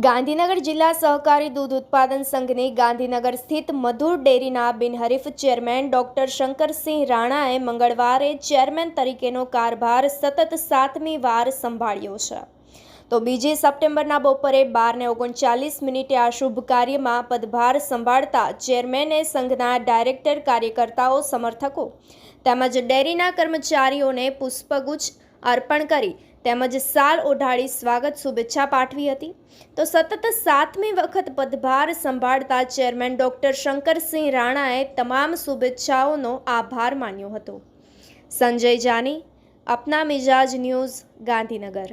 ગાંધીનગર જિલ્લા સહકારી દૂધ ઉત્પાદન સંઘની ગાંધીનગર સ્થિત મધુર ડેરીના બિનહરીફ ચેરમેન ડોક્ટર શંકરસિંહ રાણાએ મંગળવારે ચેરમેન તરીકેનો કારભાર સતત સાતમી વાર સંભાળ્યો છે. તો બીજી સપ્ટેમ્બરના બપોરે બારને ઓગણચાલીસ મિનિટે આ શુભ કાર્યમાં પદભાર સંભાળતા ચેરમેને સંઘના ડાયરેક્ટર કાર્યકર્તાઓ સમર્થકો તેમજ ડેરીના કર્મચારીઓને પુષ્પગુચ્છ અર્પણ કરી તેમજ સાલ ઓઢાડી સ્વાગત શુભેચ્છા પાઠવી હતી. તો સતત સાતમી વખત પદભાર સંભાળતા ચેરમેન ડૉક્ટર શંકરસિંહ રાણાએ તમામ શુભેચ્છાઓનો આભાર માન્યો હતો. સંજય જાની, અપના મિજાજ ન્યૂઝ, ગાંધીનગર.